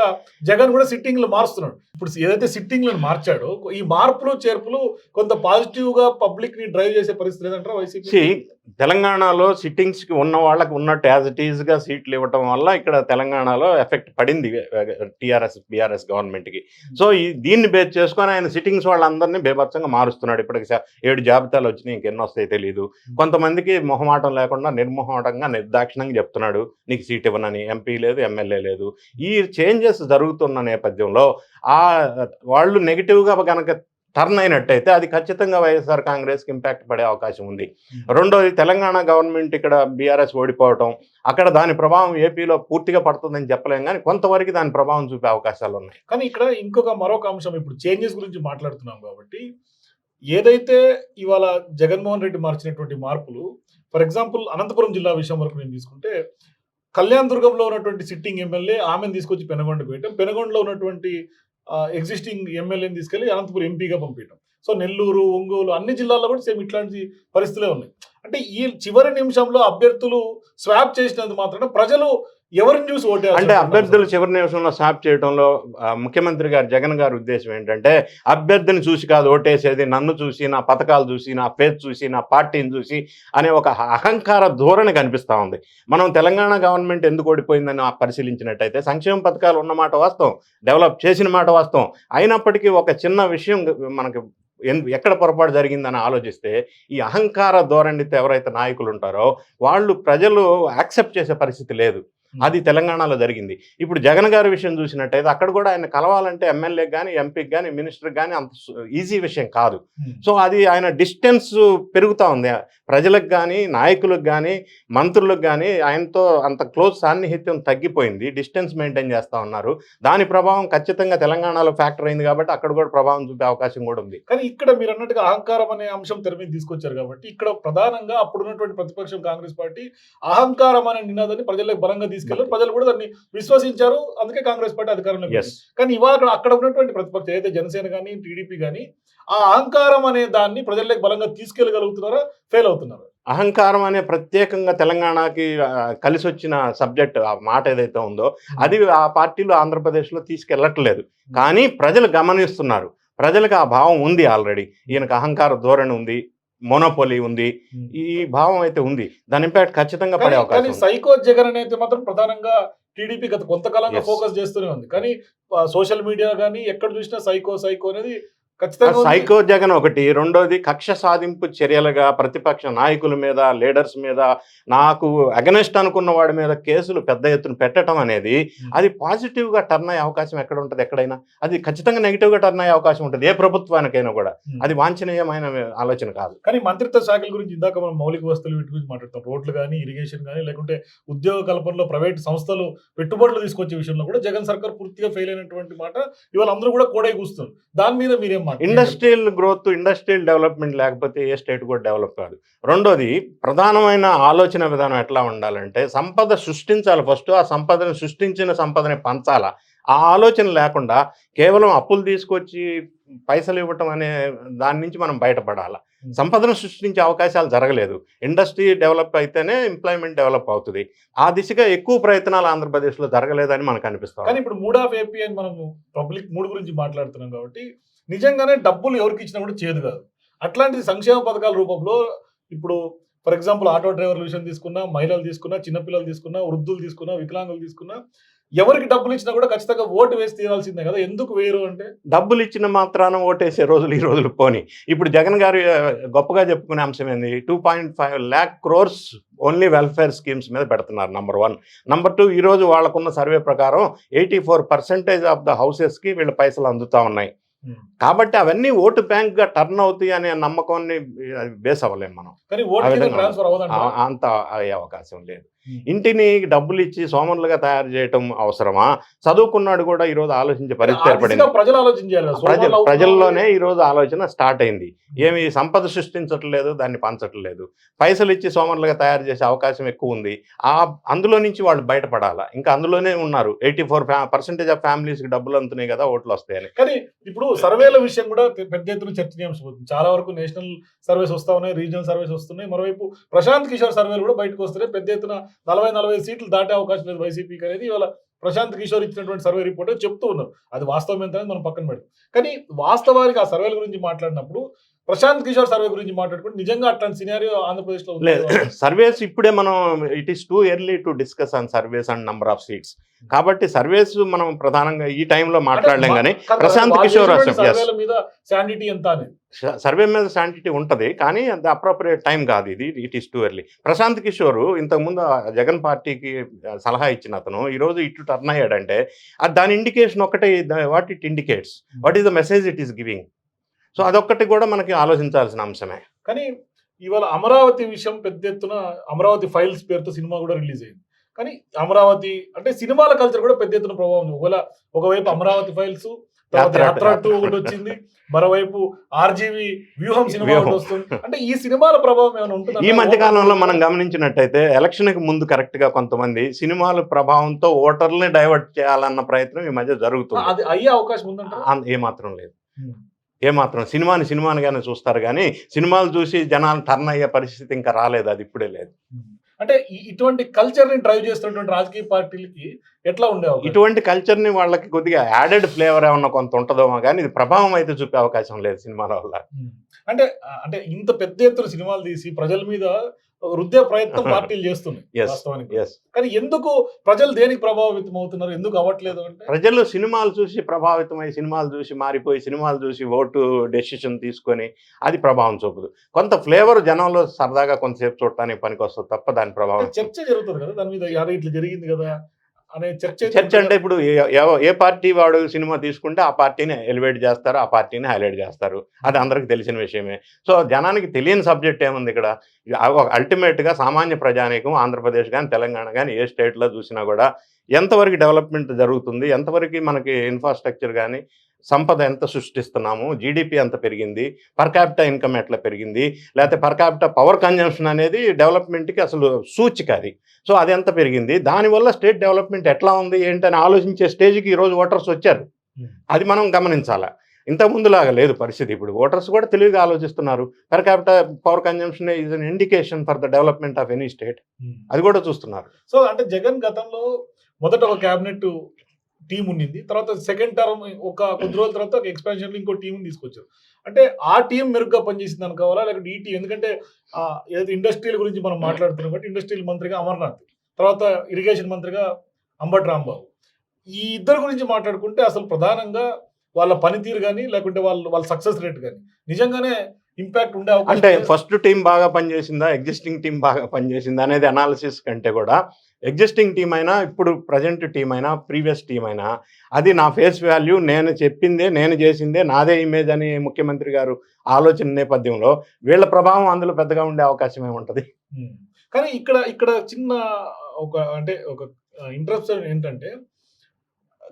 జగన్ కూడా సిట్టింగ్లు మారుస్తున్నాడు. ఇప్పుడు ఏదైతే సిట్టింగ్లను మార్చాడో ఈ మార్పులు చేర్పులు కొంత పాజిటివ్గా పబ్లిక్ని డ్రైవ్ చేసే పరిస్థితి లేదంటారా వైసీపీ? తెలంగాణలో సిట్టింగ్స్కి ఉన్న వాళ్ళకి ఉన్నట్టు యాజ్ ఇట్ ఈస్గా సీట్లు ఇవ్వటం వల్ల ఇక్కడ తెలంగాణలో ఎఫెక్ట్ పడింది టీఆర్ఎస్ బీఆర్ఎస్ గవర్నమెంట్కి. సో ఈ దీన్ని బేస్ చేసుకొని ఆయన సిట్టింగ్స్ వాళ్ళందరినీ బేభత్సంగా మారుస్తున్నాడు. ఇప్పటికి ఏడు జాబితాలు వచ్చినాయి ఇంకెన్ని వస్తాయి తెలియదు కొంతమందికి మొహమాటం లేకుండా నిర్మోహమాటంగా నిర్దాక్షిణంగా చెప్తున్నాడు. నీకు సీట్ ఇవ్వనని ఎంపీ లేదు ఎమ్మెల్యే లేదు. ఈ చేంజెస్ జరుగుతున్న నేపథ్యంలో ఆ వాళ్ళు నెగిటివ్గా కనుక టర్న్ అయినట్టయితే అది ఖచ్చితంగా వైఎస్ఆర్ కాంగ్రెస్కి ఇంపాక్ట్ పడే అవకాశం ఉంది. రెండోది తెలంగాణ గవర్నమెంట్ ఇక్కడ బీఆర్ఎస్ ఓడిపోవటం అక్కడ దాని ప్రభావం ఏపీలో పూర్తిగా పడుతుందని చెప్పలేం కానీ కొంతవరకు దాని ప్రభావం చూపే అవకాశాలు ఉన్నాయి. కానీ ఇక్కడ ఇంకొక మరొక అంశం ఇప్పుడు చేంజెస్ గురించి మాట్లాడుతున్నాం కాబట్టి ఏదైతే ఇవాళ జగన్మోహన్ రెడ్డి మార్చినటువంటి మార్పులు ఫర్ ఎగ్జాంపుల్ అనంతపురం జిల్లా విషయం వరకు నేను తీసుకుంటే కళ్యాణ్ దుర్గంలో ఉన్నటువంటి సిట్టింగ్ ఎమ్మెల్యే ఆమెను తీసుకొచ్చి పెనగొండకు వేయటం పెనగొండలో ఉన్నటువంటి ఎగ్జిస్టింగ్ ఎమ్మెల్యేని తీసుకెళ్ళి అనంతపురం ఎంపీగా పంపించడం. సో నెల్లూరు ఒంగోలు అన్ని జిల్లాల్లో కూడా సేమ్ ఇట్లాంటి పరిస్థితులే ఉన్నాయి. అంటే ఈ చివరి నిమిషంలో అభ్యర్థులు స్వాప్ చేసినందుకు మాత్రమే ప్రజలు ఎవరిని చూసి ఓటేయాల్సి అంటే? అభ్యర్థులు చివరి నిమిషంలో స్వాప్ చేయడంలో ముఖ్యమంత్రి గారు జగన్ గారి ఉద్దేశం ఏంటంటే అభ్యర్థిని చూసి కాదు ఓటేసేది నన్ను చూసి నా పథకాలు చూసి నా ఫేస్ చూసి నా పార్టీని చూసి అనే ఒక అహంకార ధోరణి కనిపిస్తా ఉంది. మనం తెలంగాణ గవర్నమెంట్ ఎందుకు ఓడిపోయిందని పరిశీలించినట్టయితే సంక్షేమ పథకాలు ఉన్న మాట వాస్తవం డెవలప్ చేసిన మాట వాస్తవం. అయినప్పటికీ ఒక చిన్న విషయం మనకి ఎక్కడ పొరపాటు జరిగిందని ఆలోచిస్తే ఈ అహంకార ధోరణితో ఎవరైతే నాయకులు ఉంటారో వాళ్ళు ప్రజలు యాక్సెప్ట్ చేసే పరిస్థితి లేదు. అది తెలంగాణలో జరిగింది. ఇప్పుడు జగన్ గారి విషయం చూసినట్టయితే అక్కడ కూడా ఆయన కలవాలంటే ఎమ్మెల్యే కానీ ఎంపీకి కానీ మినిస్టర్కి కానీ అంత ఈజీ విషయం కాదు. సో అది ఆయన డిస్టెన్స్ పెరుగుతూ ఉంది. ప్రజలకు కానీ నాయకులకు కానీ మంత్రులకు కానీ ఆయనతో అంత క్లోజ్ సాన్నిహిత్యం తగ్గిపోయింది. డిస్టెన్స్ మెయింటైన్ చేస్తూ ఉన్నారు. దాని ప్రభావం ఖచ్చితంగా తెలంగాణలో ఫ్యాక్టర్ అయింది కాబట్టి అక్కడ కూడా ప్రభావం చూపే అవకాశం కూడా ఉంది. కానీ ఇక్కడ మీరు అన్నట్టుగా అహంకారం అనే అంశం తెర మీద తీసుకొచ్చారు కాబట్టి ఇక్కడ ప్రధానంగా అప్పుడున్నటువంటి ప్రతిపక్షం కాంగ్రెస్ పార్టీ అహంకారం అనే నినాదాన్ని ప్రజలకు బలంగా తీసుకెళ్ళారు ప్రజలు కూడా దాన్ని విశ్వసించారు. అందుకే కాంగ్రెస్ పార్టీ అధికారంలో కానీ ఇవాళ అక్కడ అక్కడ ఉన్నటువంటి ప్రతిపక్షం ఏదైతే జనసేన కానీ టీడీపీ కానీ ఆ అహంకారం అనే దాన్ని ప్రజలకు బలంగా తీసుకెళ్ళగలుగుతున్నారా ఫెయిల్ అవుతున్నారా? అహంకారం అనే ప్రత్యేకంగా తెలంగాణకి కలిసి వచ్చిన సబ్జెక్ట్ ఆ మాట ఏదైతే ఉందో అది ఆ పార్టీలో ఆంధ్రప్రదేశ్లో తీసుకెళ్ళట్లేదు. కానీ ప్రజలు గమనిస్తున్నారు. ప్రజలకు ఆ భావం ఉంది ఆల్రెడీ. ఈయనకు అహంకార ధోరణి ఉంది. మోనోపోలీ ఉంది ఈ భావం అయితే ఉంది దాని ఇంపాక్ట్ ఖచ్చితంగా పడే కానీ- అవకాశం. సైకో జగన్ అనేది మాత్రం ప్రధానంగా టీడీపీ గత కొంతకాలంగా. ఫోకస్ చేస్తూనే ఉంది కానీ సోషల్ మీడియా కానీ ఎక్కడ చూసినా సైకో సైకో అనేది ఖచ్చితంగా. సైకో జగన్ ఒకటి రెండోది కక్ష సాధింపు చర్యలుగా ప్రతిపక్ష నాయకుల మీద లీడర్స్ మీద నాకు అగనెస్ట్ అనుకున్న వాడి మీద కేసులు పెద్ద ఎత్తున పెట్టడం అనేది అది పాజిటివ్గా టర్న్ అయ్యే అవకాశం ఎక్కడ ఉంటుంది ఎక్కడైనా? అది ఖచ్చితంగా నెగిటివ్గా టర్న్ అయ్యే అవకాశం ఉంటుంది ఏ ప్రభుత్వానికైనా కూడా. అది వాంఛనీయమైన ఆలోచన కాదు. కానీ మంత్రిత్వ శాఖల గురించి ఇందాక మనం మౌలిక వస్తువులు వీటి గురించి మాట్లాడతాం. రోడ్లు కానీ ఇరిగేషన్ కానీ లేకుంటే ఉద్యోగ కల్పనలో ప్రైవేట్ సంస్థలు పెట్టుబడులు తీసుకొచ్చే విషయంలో కూడా జగన్ సర్కార్ పూర్తిగా ఫెయిల్ అయినటువంటి మాట ఇవాళ అందరూ కూడా కోడై కూస్తున్నారు. దాని మీద మీరేం ఇండస్ట్రియల్ గ్రోత్ ఇండస్ట్రియల్ డెవలప్మెంట్ లేకపోతే ఏ స్టేట్ కూడా డెవలప్ కాదు. రెండోది ప్రధానమైన ఆలోచన విధానం ఎట్లా ఉండాలంటే సంపద సృష్టించాలి ఫస్ట్. ఆ సంపదను సృష్టించిన సంపదని పంచాలా? ఆ ఆలోచన లేకుండా కేవలం అప్పులు తీసుకొచ్చి పైసలు ఇవ్వటం అనే దాని నుంచి మనం బయటపడాలి? సంపదను సృష్టించే అవకాశాలు జరగలేదు. ఇండస్ట్రీ డెవలప్ అయితేనే ఎంప్లాయ్మెంట్ డెవలప్ అవుతుంది. ఆ దిశగా ఎక్కువ ప్రయత్నాలు ఆంధ్రప్రదేశ్లో జరగలేదని మనకు అనిపిస్తుంది కానీ ఇప్పుడు మూడ్ ఆఫ్ ఏపీ అని మనము పబ్లిక్ మూడ్ గురించి మాట్లాడుతున్నాం కాబట్టి నిజంగానే డబ్బులు ఎవరికి ఇచ్చినా కూడా చేదు కాదు. అట్లాంటి సంక్షేమ పథకాల రూపంలో ఇప్పుడు ఫర్ ఎగ్జాంపుల్ ఆటో డ్రైవర్ల విషయం తీసుకున్నా మహిళలు తీసుకున్నా చిన్నపిల్లలు తీసుకున్నా వృద్ధులు తీసుకున్నా వికలాంగులు తీసుకున్నా ఎవరికి డబ్బులు ఇచ్చినా కూడా ఖచ్చితంగా ఓటు వేసి తీరాల్సిందే కదా. ఎందుకు వేరు అంటే? డబ్బులు ఇచ్చిన మాత్రాన ఓటేసే రోజులు ఈ రోజులు పోని. ఇప్పుడు జగన్ గారు గొప్పగా చెప్పుకునే అంశం ఏంది? Two point five lakh crores only welfare schemes మీద పెడుతున్నారు నంబర్ వన్ నంబర్ టూ ఈ రోజు వాళ్ళకున్న సర్వే ప్రకారం eighty four percentage of the హౌసెస్కి వీళ్ళ పైసలు అందుతా ఉన్నాయి. కాబట్టి అవన్నీ ఓటు బ్యాంక్గా టర్న్ అవుతాయి అనే నమ్మకాన్ని బేస్ అవ్వలేం మనం. అంత అయ్యే అవకాశం లేదు. ఇంటిని డబ్బులు ఇచ్చి సోమన్లుగా తయారు చేయటం అవసరమా? చదువుకున్నాడు కూడా ఈ రోజు ఆలోచించే పరిస్థితి ఏర్పడింది. ప్రజలు ప్రజల్లోనే ఈ రోజు ఆలోచన స్టార్ట్ అయింది. ఏమి సంపద సృష్టించట్లేదు దాన్ని పంచట్లేదు. పైసలు ఇచ్చి సోమరులుగా తయారు చేసే అవకాశం ఎక్కువ ఉంది. ఆ అందులో నుంచి వాళ్ళు బయటపడాలా? ఇంకా అందులోనే ఉన్నారు. ఎయిటీ ఫోర్ పర్సెంటేజ్ ఆఫ్ ఫ్యామిలీస్కి డబ్బులు అందుతున్నాయి కదా ఓట్లు వస్తాయని. కానీ ఇప్పుడు సర్వేల విషయం కూడా పెద్ద ఎత్తున చర్చనీయాంశం అవుతుంది. చాలా వరకు నేషనల్ సర్వేస్ వస్తా ఉన్నాయి రీజనల్ సర్వేస్ వస్తున్నాయి. మరోవైపు ప్రశాంత్ కిషోర్ సర్వేలు కూడా బయటకు వస్తున్నాయి. పెద్ద ఎత్తున నలభై నలభై సీట్లు దాటే అవకాశం లేదు వైసీపీకి అనేది. ఇవాళ ప్రశాంత్ కిషోర్ ఇచ్చినటువంటి సర్వే రిపోర్ట్ చెప్తూ ఉన్నారు. అది వాస్తవం ఎంత మనం పక్కన పెడతాం కానీ వాస్తవానికి ఆ సర్వేల గురించి మాట్లాడినప్పుడు ప్రశాంత్ కిషోర్ సర్వే గురించి మాట్లాడుకుంటే నిజంగా అట్లాంటి సినారియో ఆంధ్రప్రదేశ్లో లేదు. సర్వేస్ ఇప్పుడే మనం it is too early to discuss on surveys and number of seats కాబట్టి సర్వేస్ మనం ప్రధానంగా ఈ టైంలో మాట్లాడలేం కానీ ప్రశాంత్ కిషోర్ శాండిటీ ఎంత అనేది. సర్వే మీద శాంటిటీ ఉంటుంది కానీ అది అప్రోప్రియేట్ టైం కాదు ఇది it is too early Prashant Kishor ఇంతకుముందు జగన్ పార్టీకి సలహా ఇచ్చిన అతను ఈరోజు ఇటు టర్న్ అయ్యాడంటే దాని ఇండికేషన్ ఒకటే what it indicates what is the message it is giving so అదొక్కటి కూడా మనకి ఆలోచించాల్సిన అంశమే. కానీ ఇవాళ అమరావతి విషయం పెద్ద ఎత్తున అమరావతి ఫైల్స్ పేరుతో సినిమా కూడా రిలీజ్ అయింది. కానీ అమరావతి అంటే సినిమాల కల్చర్ కూడా పెద్ద ఎత్తున ప్రభావం ఉంది. ఒకవేళ ఒకవైపు అమరావతి ఫైల్స్ తర్వాత యాత్ర- యాత్ర టూ ఒకటి వచ్చింది మరోవైపు ఆర్జీవి వ్యూహం సినిమా వస్తుంది. అంటే ఈ సినిమాల ప్రభావం ఏమైనా ఉంటుందా? ఈ మధ్య కాలంలో మనం గమనించినట్టయితే ఎలక్షన్కి ముందు కరెక్ట్గా కొంతమంది సినిమాల ప్రభావంతో ఓటర్లని డైవర్ట్ చేయాలన్న ప్రయత్నం ఈ మధ్య జరుగుతుంది. అది అయ్యే అవకాశం ఉందంట అన్- ఏమాత్రం లేదు. ఏమాత్రం సినిమాని సినిమానిగానే చూస్తారు కానీ సినిమాలు చూసి జనాలు టర్న్ అయ్యే పరిస్థితి ఇంకా రాలేదు అది ఇప్పుడే లేదు అంటే ఇటువంటి కల్చర్ని డ్రైవ్ చేస్తున్నటువంటి రాజకీయ పార్టీలకి ఎట్లా ఉండే అవకాశం? ఇటువంటి కల్చర్ని వాళ్ళకి కొద్దిగా యాడెడ్ ఫ్లేవర్ ఏమన్నా కొంత ఉంటుందేమో కానీ ఇది ప్రభావం అయితే చూపే అవకాశం లేదు సినిమాల వల్ల. అంటే అంటే ఇంత పెద్ద ఎత్తున సినిమాలు తీసి ప్రజల మీద రుద్దే ప్రయత్నం పార్టీలు చేస్తున్నాయి. వాస్తవానికి. కానీ ఎందుకు ప్రజలు దేనికి ప్రభావితం అవుతున్నారు? ఎందుకు అవ్వట్లేదు అంటే ప్రజలు సినిమాలు చూసి ప్రభావితమై సినిమాలు చూసి మారిపోయి సినిమాలు చూసి ఓటు డెసిషన్ తీసుకొని అది ప్రభావం చూపదు. కొంత ఫ్లేవర్ జనంలో సరదాగా కొంతసేపు చూడటానికి పనికి వస్తుంది తప్ప దాని ప్రభావం చర్చ జరుగుతుంది కదా దాని మీద. ఇట్లా జరిగింది కదా. అనే చర్చ చర్చ అంటే ఇప్పుడు ఏ పార్టీ వాడు సినిమా తీసుకుంటే ఆ పార్టీని ఎలివేట్ చేస్తారు ఆ పార్టీని హైలైట్ చేస్తారు. అది అందరికి తెలిసిన విషయమే. సో జనానికి తెలియని సబ్జెక్ట్ ఏముంది ఇక్కడ? అల్టిమేట్గా సామాన్య ప్రజానీకం ఆంధ్రప్రదేశ్ కానీ తెలంగాణ కానీ ఏ స్టేట్లో చూసినా కూడా ఎంతవరకు డెవలప్మెంట్ జరుగుతుంది ఎంతవరకు మనకి ఇన్ఫ్రాస్ట్రక్చర్ కానీ సంపద ఎంత సృష్టిస్తున్నాము జీడిపి ఎంత పెరిగింది పర్ క్యాపిటల్ ఇన్కమ్ ఎట్లా పెరిగింది లేకపోతే పర్ క్యాపిటల్ పవర్ కన్జంప్షన్ అనేది డెవలప్మెంట్కి అసలు సూచిక అది. సో అది ఎంత పెరిగింది దానివల్ల స్టేట్ డెవలప్మెంట్ ఎట్లా ఉంది ఏంటని ఆలోచించే స్టేజ్కి ఈరోజు ఓటర్స్ వచ్చారు. ఉమ్. అది మనం గమనించాలా. ఇంతకుముందులాగా లేదు పరిస్థితి. ఇప్పుడు ఓటర్స్ కూడా తెలివిగా ఆలోచిస్తున్నారు. Per capital power consumption is an indication for the development of any state. అది కూడా చూస్తున్నారు. సో అంటే జగన్ గతంలో మొదట ఒక క్యాబినెట్ టీం ఉండింది తర్వాత సెకండ్ టర్మ్ ఒక కొద్ది రోజుల తర్వాత ఒక ఎక్స్పాన్షన్ ఇంకో టీం తీసుకొచ్చారు. అంటే ఆ టీం మెరుగ్గా పనిచేసింది అనుకోవాలా? లేకపోతే ఈ టీం ఎందుకంటే ఏదైతే ఇండస్ట్రియల్ గురించి మనం మాట్లాడుతున్నాం కాబట్టి ఇండస్ట్రియల్ మంత్రిగా అమర్నాథ్ తర్వాత ఇరిగేషన్ మంత్రిగా అంబట్ రాంబాబు. ఈ ఇద్దరు గురించి మాట్లాడుకుంటే అసలు ప్రధానంగా వాళ్ళ పనితీరు కానీ లేకుంటే వాళ్ళ వాళ్ళ సక్సెస్ రేట్ కానీ నిజంగానే ఇంపాక్ట్ ఉండే అంటే? ఫస్ట్ టీం బాగా పనిచేసిందా? ఎగ్జిస్టింగ్ టీం బాగా పనిచేసిందా? అనేది అనాలిసిస్ కంటే కూడా ఎగ్జిస్టింగ్ టీం అయినా ఇప్పుడు ప్రజెంట్ టీం అయినా ప్రీవియస్ టీం అయినా అది నా ఫేస్ వాల్యూ నేను చెప్పిందే నేను చేసిందే నాదే ఇమేజ్ అని ముఖ్యమంత్రి గారు ఆలోచన నేపథ్యంలో వీళ్ళ ప్రభావం అందులో పెద్దగా ఉండే అవకాశం ఏముంటుంది కానీ ఇక్కడ ఇక్కడ చిన్న ఒక అంటే ఒక ఇంట్రెస్ట్ ఏంటంటే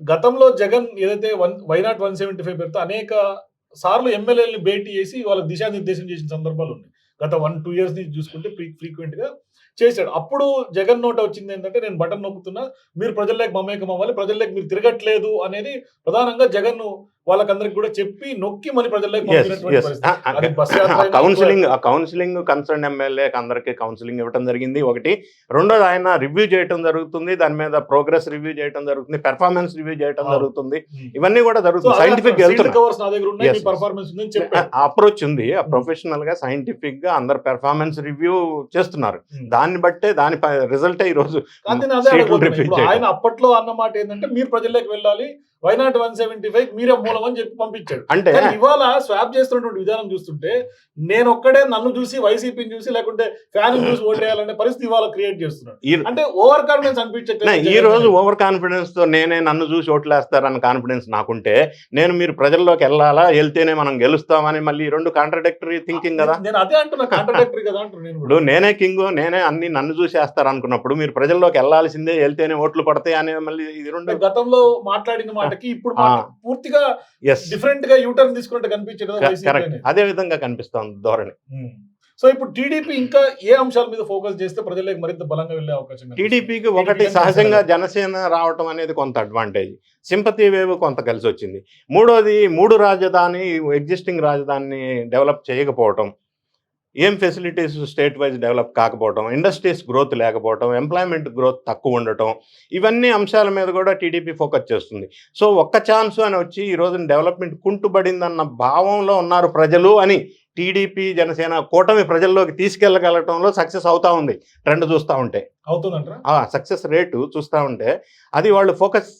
గతంలో జగన్ ఏదైతే one why not one seventy five పేరుతో అనేక సార్లు ఎమ్మెల్యేలను భేటీ చేసి వాళ్ళకి దిశానిర్దేశం చేసిన సందర్భాలు ఉన్నాయి. గత వన్ టూ ఇయర్స్ నుంచి చూసుకుంటే ఫ్రీ ఫ్రీక్వెంట్గా చేశాడు. అప్పుడు జగన్ నోట వచ్చింది ఏంటంటే నేను బటన్ నొక్కుతున్నా మీరు ప్రజల్లోకి మమేకం అవ్వాలి ప్రజల్లోకి మీరు తిరగట్లేదు అనేది ప్రధానంగా జగన్ వాళ్ళకందరికి కూడా చెప్పి నొక్కి మరి ప్రజల్లోకి కౌన్సిలింగ్ కౌన్సిలింగ్ కన్సర్న్ ఎమ్మెల్యే అందరికి కౌన్సిలింగ్ ఇవ్వడం జరిగింది. ఒకటి. రెండోది ఆయన రివ్యూ చేయటం జరుగుతుంది. దాని మీద ప్రోగ్రెస్ రివ్యూ చేయటం జరుగుతుంది. పెర్ఫార్మెన్స్ రివ్యూ చేయటం. జరుగుతుంది. ఉమ్. ఇవన్నీ కూడా జరుగుతుంది. సైంటిఫిక్ అప్రోచ్ ఉంది. ఆ Hmm. ప్రొఫెషనల్గా సైంటిఫిక్గా అందరు పెర్ఫార్మెన్స్ రివ్యూ చేస్తున్నారు. Hmm. దాన్ని బట్టే దాని రిజల్ట్ ఈ రోజు చేయడం. ఆయన అప్పట్లో అన్న మాట ఏంటంటే మీరు ప్రజల్లోకి వెళ్ళాలి. వైనాట్ వన్ సెవెంటీ ఫైవ్ మీరే మూలం అని చెప్పి పంపించాడు. అంటే ఇవాళ స్వాప్ చేస్తున్నటువంటి విధానం చూస్తుంటే నేను ఒక్కడే నన్ను చూసి వైసీపీని చూసి లేకుంటే ఫ్యాన్ చూసి ఓటేయాలనే పరిస్థితి ఇవాళ క్రియేట్ చేస్తున్నాడు. అంటే ఓవర్ కాన్ఫిడెన్స్ అనిపించట్లేదు ఈ రోజు ఓవర్ కాన్ఫిడెన్స్తో నేనే నన్ను చూసి ఓట్లేస్తారన్న కాన్ఫిడెన్స్ నాకుంటే నేను మీరు ప్రజల్లోకి వెళ్ళాలా? వెళ్తేనే మనం గెలుస్తామని మళ్ళీ రెండు కాంట్రడిక్టరీ థింకింగ్ కదా? నేను అదే అంటున్నా కాంట్రడక్టరీ కదా ఇప్పుడు. నేనే కింగ్ నేనే అన్ని నన్ను చూసేస్తారు అనుకున్నప్పుడు మీరు ప్రజల్లోకి వెళ్ళాల్సిందే వెళ్తేనే ఓట్లు పడతాయి అనే మళ్ళీ ఇది రెండు గతంలో మాట్లాడిన మాటకి ఇప్పుడు పూర్తిగా డిఫరెంట్గా యూటర్న్ తీసుకున్నట్టు కనిపించే కదా వైసీపీ కరెక్ట్ అనేది. అదే విధంగా కనిపిస్తోంది ధోరణి. సో ఇప్పుడు టీడీపీ ఇంకా ఏ అంశాల మీద ఫోకస్ చేస్తే ప్రజలకు మరింత బలంగా వెళ్ళే అవకాశం? టీడీపీకి ఒకటి సహజంగా జనసేన రావటం అనేది కొంత అడ్వాంటేజ్ సింపతి వేవ్ కొంత కలిసి వచ్చింది మూడోది మూడు రాజధాని ఎగ్జిస్టింగ్ రాజధానిని డెవలప్ చేయకపోవటం ఏం ఫెసిలిటీస్ స్టేట్ వైజ్ డెవలప్ కాకపోవటం ఇండస్ట్రీస్ గ్రోత్ లేకపోవటం ఎంప్లాయ్మెంట్ గ్రోత్ తక్కువ ఉండటం ఇవన్నీ అంశాల మీద కూడా టీడీపీ ఫోకస్ చేస్తుంది. సో ఒక్క ఛాన్స్ అని వచ్చి ఈ రోజున డెవలప్మెంట్ కుంటుబడిందన్న భావంలో ఉన్నారు ప్రజలు అని టీడీపీ జనసేన కూటమి ప్రజల్లోకి తీసుకెళ్ళగలటంలో సక్సెస్ అవుతా ఉంది. ట్రెండ్ చూస్తూ ఉంటే. అవుతుందంటారా? ఆ సక్సెస్ రేటు చూస్తూ ఉంటే అది వాళ్ళు ఫోకస్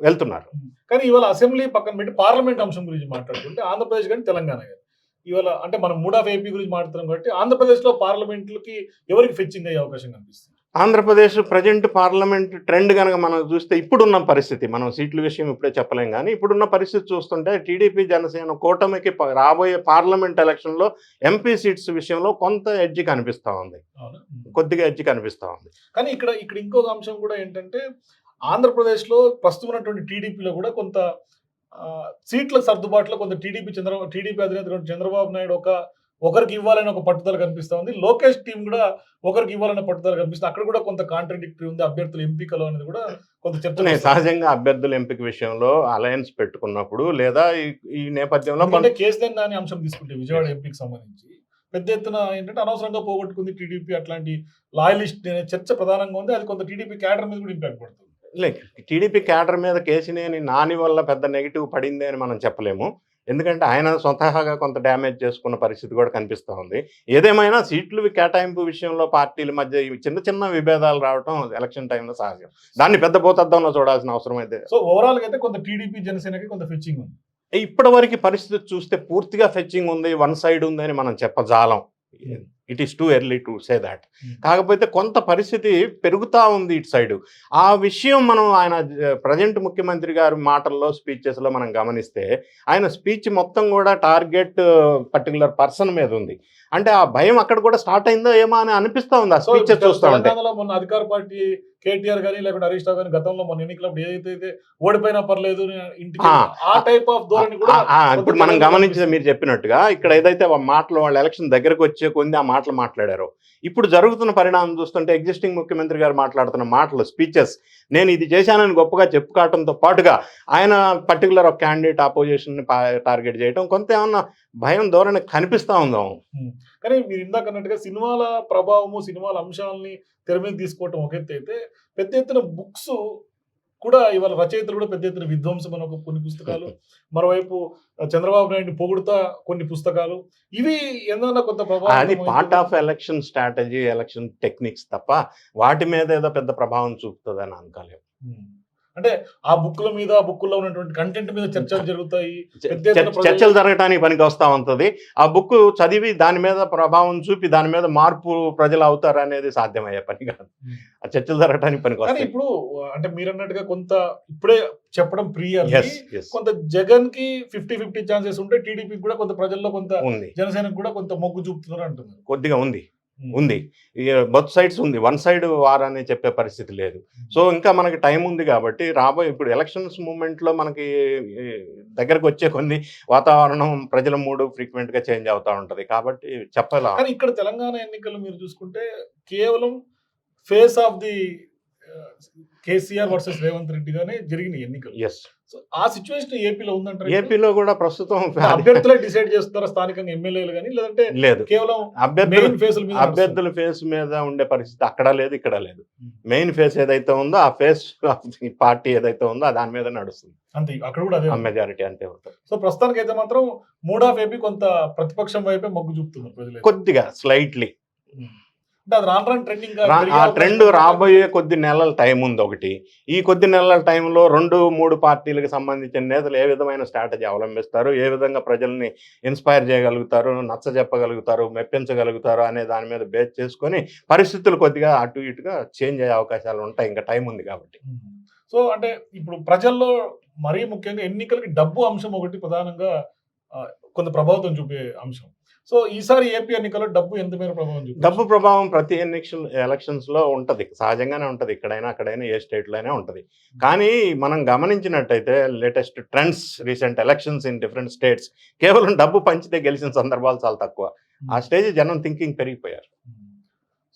వెళ్తున్నారు. కానీ ఇవాళ అసెంబ్లీ పక్కన పెట్టి పార్లమెంట్ అంశం గురించి మాట్లాడుతుంటే ఆంధ్రప్రదేశ్ కానీ తెలంగాణ కానీ. ఇవాళ అంటే మనం మూడ్ ఆఫ్ ఏపీ గురించి మాట్లాడుతున్నాం కాబట్టి ఆంధ్రప్రదేశ్లో పార్లమెంట్లకి ఎవరికి ఫెచ్చింగ్ అయ్యే అవకాశం కనిపిస్తుంది? ఆంధ్రప్రదేశ్ ప్రజెంట్ పార్లమెంట్ ట్రెండ్ కనుక మనం చూస్తే ఇప్పుడున్న పరిస్థితి మనం సీట్ల విషయం ఇప్పుడే చెప్పలేం కానీ ఇప్పుడున్న పరిస్థితి చూస్తుంటే టీడీపీ జనసేన కూటమికి రాబోయే పార్లమెంట్ ఎలక్షన్లో ఎంపీ సీట్స్ విషయంలో కొంత ఎడ్జ్ కనిపిస్తూ ఉంది. కొద్దిగా ఎడ్జ్ కనిపిస్తూ ఉంది. కానీ ఇక్కడ ఇక్కడ ఇంకొక అంశం కూడా ఏంటంటే ఆంధ్రప్రదేశ్లో ప్రస్తుతం ఉన్నటువంటి టీడీపీలో కూడా కొంత సీట్ల సర్దుబాటులో కొంత టీడీపీ చంద్ర టీడీపీ అధినేత చంద్రబాబు నాయుడు ఒక ఒకరికి ఇవ్వాలని ఒక పట్టుదల కనిపిస్తా ఉంది. లోకేష్ టీం కూడా ఒకరికి ఇవ్వాలనే పట్టుదల కనిపిస్తుంది. అక్కడ కూడా కొంత కాంట్రడిక్టరీ ఉంది. అభ్యర్థుల ఎంపికలో అనేది కూడా కొంత చర్చ నేను సహజంగా అభ్యర్థుల ఎంపిక విషయంలో అలయన్స్ పెట్టుకున్నప్పుడు లేదా ఈ- నేపథ్యంలో ఎందుకంటే కేసీఆర్ దాని అంశం తీసుకుంటే విజయవాడ ఎంపీకి సంబంధించి పెద్ద ఎత్తున ఏంటంటే అనవసరంగా పోగొట్టుకుంది టీడీపీ అట్లాంటి లాయలిస్ట్ అనే చర్చ ప్రధానంగా ఉంది. అది కొంత టీడీపీ క్యాడర్ మీద కూడా ఇంపాక్ట్ పడుతుంది. లైక్ టీడీపీ క్యాడర్ మీద కేసినేని నాని వల్ల పెద్ద నెగిటివ్ పడింది అని మనం చెప్పలేము. ఎందుకంటే ఆయన స్వతహాగా కొంత డ్యామేజ్ చేసుకున్న పరిస్థితి కూడా కనిపిస్తూ ఉంది. ఏదేమైనా సీట్లు కేటాయింపు విషయంలో పార్టీల మధ్య చిన్న చిన్న విభేదాలు రావటం ఎలక్షన్ టైంలో సహజం. దాన్ని పెద్ద భూతద్దంలో చూడాల్సిన అవసరం అయితే సో ఓవరాల్ అయితే కొంత టీడీపీ జనసేనకి కొంత ఫెచ్చింగ్ ఉంది. ఇప్పటివరకు పరిస్థితి చూస్తే పూర్తిగా ఫెచ్చింగ్ ఉంది వన్ సైడ్ ఉంది అని మనం చెప్పజాలం. It is too early to say that కాకపోతే కొంత పరిస్థితి పెరుగుతూ ఉంది ఇటు సైడ్. ఆ విషయం మనం ఆయన ప్రజెంట్ ముఖ్యమంత్రి గారి మాటల్లో స్పీచెస్లో మనం గమనిస్తే ఆయన స్పీచ్ మొత్తం కూడా టార్గెట్ పర్టికులర్ పర్సన్ మీద ఉంది. అంటే ఆ భయం అక్కడ కూడా స్టార్ట్ అయిందో ఏమో అని అనిపిస్తా ఉంది ఆ సో స్పీచెస్ చూస్తూ ఉంటే. మొన్న అధికార పార్టీ కేటీఆర్ కానీ లేకుంటే హరీష్ రావు కానీ గతంలో మొన్న ఎన్నికలప్పుడు ఏదైతే ఓడిపోయినా పర్లేదు ఆ, టైప్ ఆఫ్ ధోరణి కూడా ఇప్పుడు మనం గమనించిన మీరు చెప్పినట్టుగా ఇక్కడ ఏదైతే మాటలు వాళ్ళ ఎలక్షన్ దగ్గరకు వచ్చే కొన్ని ఆ మాటలు మాట్లాడారో. ఇప్పుడు జరుగుతున్న పరిణామం చూస్తుంటే ఎగ్జిస్టింగ్ ముఖ్యమంత్రి గారు మాట్లాడుతున్న మాటలు స్పీచెస్ నేను ఇది చేశానని గొప్పగా చెప్పుకోవటంతో పాటుగా ఆయన పర్టికులర్ ఒక క్యాండిడేట్ ఆపోజిషన్ టార్గెట్ చేయడం కొంత ఏమన్నా భయం ధోరణి కనిపిస్తా ఉందాం? కానీ మీరు ఇందాక అన్నట్టుగా సినిమాల ప్రభావము సినిమాల అంశాలని తెర మీద తీసుకోవటం ఒక ఎత్తు అయితే పెద్ద ఎత్తున బుక్స్ కూడా ఇవాళ రచయితలు కూడా పెద్ద ఎత్తున విధ్వంసం అని ఒక కొన్ని పుస్తకాలు మరోవైపు చంద్రబాబు నాయుడు పొగుడుతా కొన్ని పుస్తకాలు. ఇవి ఏదన్నా కొంత ప్రభావం అది part of election strategy election techniques తప్ప వాటి మీద ఏదో పెద్ద ప్రభావం చూపుతుందని అనుకోలేము ఉమ్. అంటే ఆ బుక్ల మీద ఆ బుక్కుల్లో ఉన్నటువంటి కంటెంట్ మీద చర్చలు జరుగుతాయి. చర్చలు జరగటానికి పనికి వస్తా ఉంటది. ఆ బుక్ చదివి దాని మీద ప్రభావం చూపి దాని మీద మార్పు ప్రజలు అవుతారు అనేది సాధ్యమయ్యే పని కాదు. ఆ చర్చలు జరగటానికి పనికి వస్తాయి. ఇప్పుడు అంటే మీరు అన్నట్టుగా కొంత ఇప్పుడే చెప్పడం ప్రియర్ yes. కొంత జగన్కి ఫిఫ్టీ ఫిఫ్టీ ఛాన్సెస్ ఉంటే టీడీపీ కూడా కొంత ప్రజల్లో కొంత ఉంది. జనసేనకు కూడా కొంత మొగ్గు చూపుతున్నారు అంటున్నారు. కొద్దిగా ఉంది. ఉంది. బొత్ సైడ్స్ ఉంది. వన్ సైడ్ వార్ అని చెప్పే పరిస్థితి లేదు. సో ఇంకా మనకి టైం ఉంది కాబట్టి రాబోయే ఇప్పుడు ఎలక్షన్స్ మూమెంట్లో మనకి దగ్గరకు వచ్చే కొన్ని వాతావరణం ప్రజల మూడు ఫ్రీక్వెంట్గా చేంజ్ అవుతూ ఉంటుంది. కాబట్టి చెప్పలేం. కానీ ఇక్కడ తెలంగాణ ఎన్నికలు మీరు చూసుకుంటే కేవలం face off the KCR versus Revanth Reddy గానే జరిగిన ఎన్నికలు. ఎస్ సో ఆ సిచ్యువేషన్ ఏపీలో ఉందంటారు ఏపీలో కూడా ప్రస్తుతం అభ్యర్థులే డిసైడ్ చేస్తారా స్థానికంగా ఎమ్మెల్యేలు కానీ లేదంటే లేదు. కేవలం అభ్యర్థులు మీద అభ్యర్థుల ఫేస్ మీద ఉండే పరిస్థితి అక్కడ లేదు ఇక్కడ లేదు. Hmm. మెయిన్ ఫేస్ ఏదైతే ఉందో ఆ ఫేస్ పార్టీ ఏదైతే ఉందో దాని మీద నడుస్తుంది. అంతే అక్కడ కూడా అదే. మెజారిటీ అంతే ఉంటుంది. సో ప్రస్తుతానికి అయితే మాత్రం మూడ్ ఆఫ్ ఏపీ కొంత ప్రతిపక్షం వైపే మొగ్గు చూపుతున్నారు ప్రజలు కొద్దిగా స్లైట్లీ ఆ ట్రెండ్ రాబోయే కొద్ది నెలల టైం ఉంది ఒకటి. ఈ కొద్ది నెలల టైంలో రెండు మూడు పార్టీలకు సంబంధించిన నేతలు ఏ విధమైన స్ట్రాటజీ అవలంబిస్తారు? ఏ విధంగా ప్రజల్ని ఇన్స్పైర్ చేయగలుగుతారు? నచ్చ చెప్పగలుగుతారు? మెప్పించగలుగుతారు? అనే దాని మీద బేస్ చేసుకొని పరిస్థితులు కొద్దిగా అటు ఇటుగా చేంజ్ అయ్యే అవకాశాలు ఉంటాయి. ఇంకా టైం ఉంది కాబట్టి. సో అంటే ఇప్పుడు ప్రజల్లో మరీ ముఖ్యంగా ఎన్నికలకి డబ్బు అంశం ఒకటి ప్రధానంగా కొంత ప్రభావితం చూపే అంశం. సో ఈసారి ఏపీ ఎన్నికల్లో డబ్బు ఎంత మేర ప్రభావం డబ్బు ప్రభావం ప్రతి ఎలక్షన్ ఎలక్షన్స్లో ఉంటది. సహజంగానే ఉంటది. ఇక్కడైనా అక్కడైనా ఏ స్టేట్లోనే ఉంటది. కానీ మనం గమనించినట్టయితే latest trends recent elections in different states కేవలం డబ్బు పంచితే గెలిచిన సందర్భాలు చాలా తక్కువ. ఆ స్టేజ్ జనం థింకింగ్ పెరిగిపోయారు.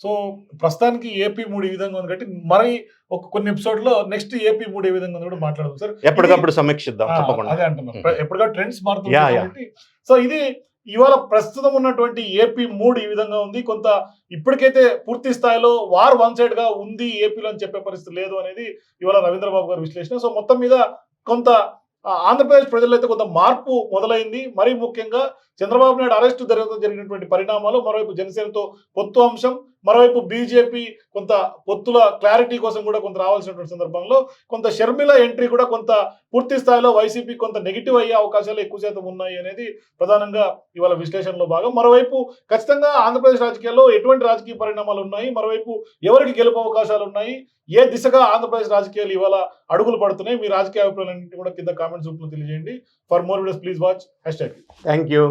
సో ప్రస్తుతానికి ఏపీ మూడు ఈ విధంగా ఉంది కాబట్టి మరి ఒక కొన్ని ఎపిసోడ్లో నెక్స్ట్ ఏపీ మూడు ఏ విధంగా ఉంది కూడా మాట్లాడదాం. సార్ ఎప్పటికప్పుడు సమీక్షిద్దాం తప్పకుండా. అదే Hmm. ఎప్పటిగా ట్రెండ్స్ మారుతున్నాయి. కాబట్టి సో ఇది ఇవాళ ప్రస్తుతం ఉన్నటువంటి ఏపీ మూడ్ ఈ విధంగా ఉంది. కొంత ఇప్పటికైతే పూర్తి స్థాయిలో వార్ వన్ సైడ్గా ఉంది ఏపీలో అని చెప్పే పరిస్థితి లేదు అనేది ఇవాళ రవీంద్రబాబు గారి విశ్లేషణ. సో మొత్తం మీద కొంత ఆంధ్రప్రదేశ్ ప్రజల్లో అయితే కొంత మార్పు మొదలైంది. మరీ ముఖ్యంగా చంద్రబాబు నాయుడు అరెస్టు జరిగిన జరిగినటువంటి పరిణామాలు మరోవైపు జనసేనతో పొత్తు అంశం మరోవైపు బీజేపీ కొంత పొత్తుల క్లారిటీ కోసం కూడా కొంత రావాల్సినటువంటి సందర్భంలో కొంత షర్మిల ఎంట్రీ కూడా కొంత పూర్తి స్థాయిలో వైసీపీ కొంత నెగిటివ్ అయ్యే అవకాశాలు ఎక్కువ శాతం ఉన్నాయి అనేది ప్రధానంగా ఇవాళ విశ్లేషణలో భాగం. మరోవైపు ఖచ్చితంగా ఆంధ్రప్రదేశ్ రాజకీయాల్లో ఎటువంటి రాజకీయ పరిణామాలు ఉన్నాయి? మరోవైపు ఎవరికి గెలుపు అవకాశాలు ఉన్నాయి? ఏ దిశగా ఆంధ్రప్రదేశ్ రాజకీయాలు ఇవాళ అడుగులు పడుతున్నాయి? మీ రాజకీయ అభిప్రాయాలన్నింటి కూడా కింద కామెంట్స్ రూపంలో తెలియజేయండి. For more videos please watch hashtag thank you